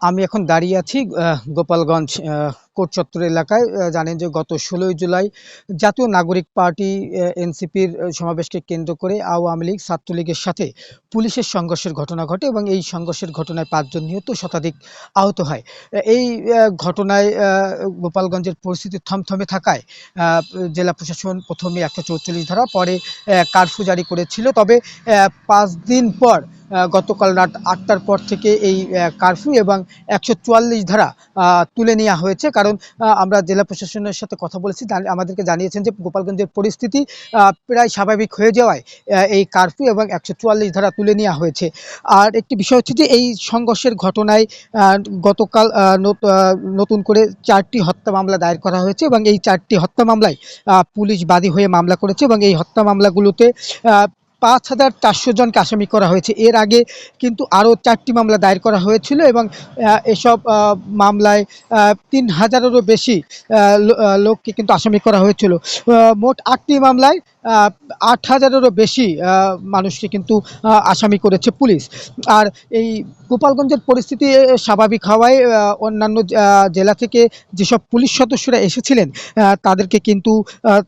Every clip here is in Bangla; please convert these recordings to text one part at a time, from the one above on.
আমি এখন দাঁড়িয়ে আছি গোপালগঞ্জ আহ, কোর্ট চত্বর এলাকায় জানেন যে গত ষোলোই জুলাই জাতীয় নাগরিক পার্টি এনসিপির সমাবেশকে কেন্দ্র করে আওয়ামী লীগ ছাত্রলীগের সাথে পুলিশের সংঘর্ষের ঘটনা ঘটে এবং এই সংঘর্ষের ঘটনায় পাঁচজন নিহত শতাধিক আহত হয়। এই ঘটনায় গোপালগঞ্জের পরিস্থিতি থমথমে থাকায় জেলা প্রশাসন প্রথমে একশো চৌচল্লিশ ধারা পরে কারফিউ জারি করেছিল। তবে পাঁচ দিন পর গতকাল রাত আটটার পর থেকে এই কারফিউ এবং একশো চুয়াল্লিশ ধারা তুলে নেওয়া হয়েছে। কারণ আমরা জেলা প্রশাসনের সাথে কথা বলেছি আমাদেরকে জানিয়েছেন যে গোপালগঞ্জের পরিস্থিতি প্রায় স্বাভাবিক হয়ে যাওয়ায় এই কারফিউ এবং একশো চুয়াল্লিশ ধারা তুলে নেওয়া হয়েছে। আর একটি বিষয় হচ্ছে যে, এই সংঘর্ষের ঘটনায় গতকাল নতুন করে চারটি হত্যা মামলা দায়ের করা হয়েছে এবং এই চারটি হত্যা মামলায় পুলিশ বাদী হয়ে মামলা করেছে এবং এই হত্যা মামলাগুলোতে পাঁচ হাজার চারশো জনকে আসামি করা হয়েছে। এর আগে কিন্তু আরও চারটি মামলা দায়ের করা হয়েছিল এবং এসব মামলায় তিন হাজারেরও বেশি লোককে কিন্তু আসামি করা হয়েছিল। মোট আটটি মামলায় আট হাজারেরও বেশি মানুষকে কিন্তু আসামি করেছে পুলিশ। আর এই গোপালগঞ্জের পরিস্থিতি স্বাভাবিক হওয়ায় অন্যান্য জেলা থেকে যেসব পুলিশ সদস্যরা এসেছিলেন তাদেরকে কিন্তু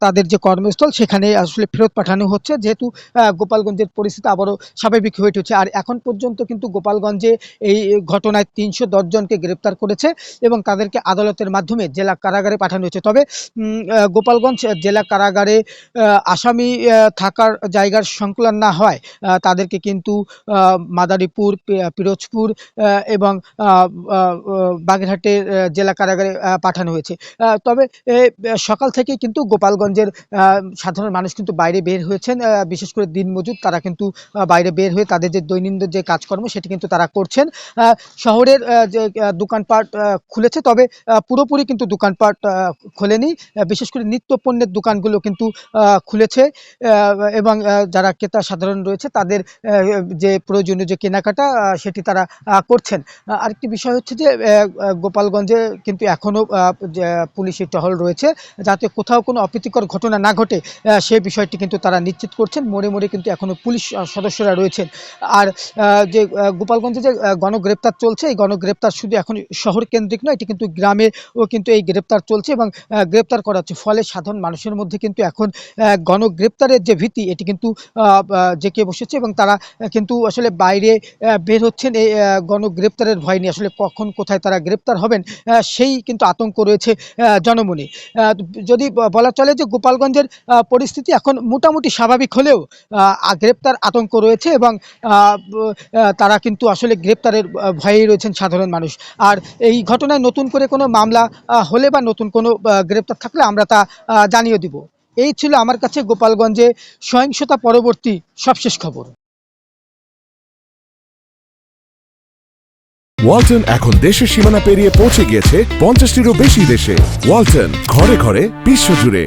তাদের যে কর্মস্থল সেখানে আসলে ফেরত পাঠানো হচ্ছে। যেহেতু গোপালগঞ্জের পরিস্থিতি আবারও স্বাভাবিক হয়ে উঠেছে। আর এখন পর্যন্ত কিন্তু গোপালগঞ্জে এই ঘটনায় তিনশো জনকে গ্রেপ্তার করেছে এবং তাদেরকে আদালতের মাধ্যমে জেলা কারাগারে পাঠানো হয়েছে। তবে গোপালগঞ্জ জেলা কারাগারে আহ, আসামি থাকার জায়গার সংকুলন না হয় তাদেরকে কিন্তু মাদারীপুর পিরোজপুর এবং বাগেরহাটের জেলা কারাগারে পাঠানো হয়েছে। তবে সকাল থেকে কিন্তু গোপালগঞ্জের সাধারণ মানুষ কিন্তু বাইরে বের হয়েছেন বিশেষ করে দিনমজুর তারা কিন্তু বাইরে বের হয়ে তাদের যে দৈনন্দিন যে কাজকর্ম সেটি কিন্তু তারা করছেন। শহরের যে দোকানপাট খুলেছে তবে পুরোপুরি কিন্তু দোকানপাট খোলেনি। বিশেষ করে নিত্য পণ্যের দোকানগুলো কিন্তু আহ, আহ, এবং যারা ক্রেতা সাধারণ রয়েছে তাদের যে প্রয়োজনীয় যে কেনাকাটা সেটি তারা করছেন। আরেকটি বিষয় হচ্ছে যে গোপালগঞ্জে কিন্তু এখনও পুলিশি টহল রয়েছে যাতে কোথাও কোনো অপ্রীতিকর ঘটনা না ঘটে সেই বিষয়টি কিন্তু তারা নিশ্চিত করছেন। মোড়ে মোড়ে কিন্তু এখনও পুলিশ সদস্যরা রয়েছেন। আর যে গোপালগঞ্জে যে গণগ্রেপ্তার চলছে এই গণগ্রেপ্তার শুধু এখন শহর কেন্দ্রিক নয় এটি কিন্তু গ্রামেও কিন্তু এই গ্রেপ্তার চলছে এবং গ্রেপ্তার করা হচ্ছে। ফলে সাধারণ মানুষের মধ্যে কিন্তু এখন আহ, গণগ্রেপ্তারের যে ভীতি, এটি কিন্তু জেঁকে বসেছে এবং তারা কিন্তু আসলে বাইরে বের হচ্ছেন। এই গণগ্রেপ্তারের ভয় নিয়ে আসলে কখন কোথায় তারা গ্রেপ্তার হবেন সেই কিন্তু আতঙ্ক রয়েছে জনমনে। যদি বলা চলে যে গোপালগঞ্জের পরিস্থিতি এখন মোটামুটি স্বাভাবিক হলেও গ্রেপ্তার আতঙ্ক রয়েছে এবং তারা কিন্তু আসলে গ্রেপ্তারের ভয়েই রয়েছেন সাধারণ মানুষ। আর এই ঘটনায় নতুন করে কোনো মামলা হলে বা নতুন কোনো গ্রেপ্তার থাকলে আমরা তা জানিয়ে দিব। এই ছিল আমার কাছে গোপালগঞ্জে সহিংসতা পরবর্তী সবশেষ খবর। ওয়ালটন এখন দেশের সীমানা পেরিয়ে পৌঁছে গিয়েছে পঞ্চাশটিরও বেশি দেশে। ওয়ালটন ঘরে ঘরে বিশ্বজুড়ে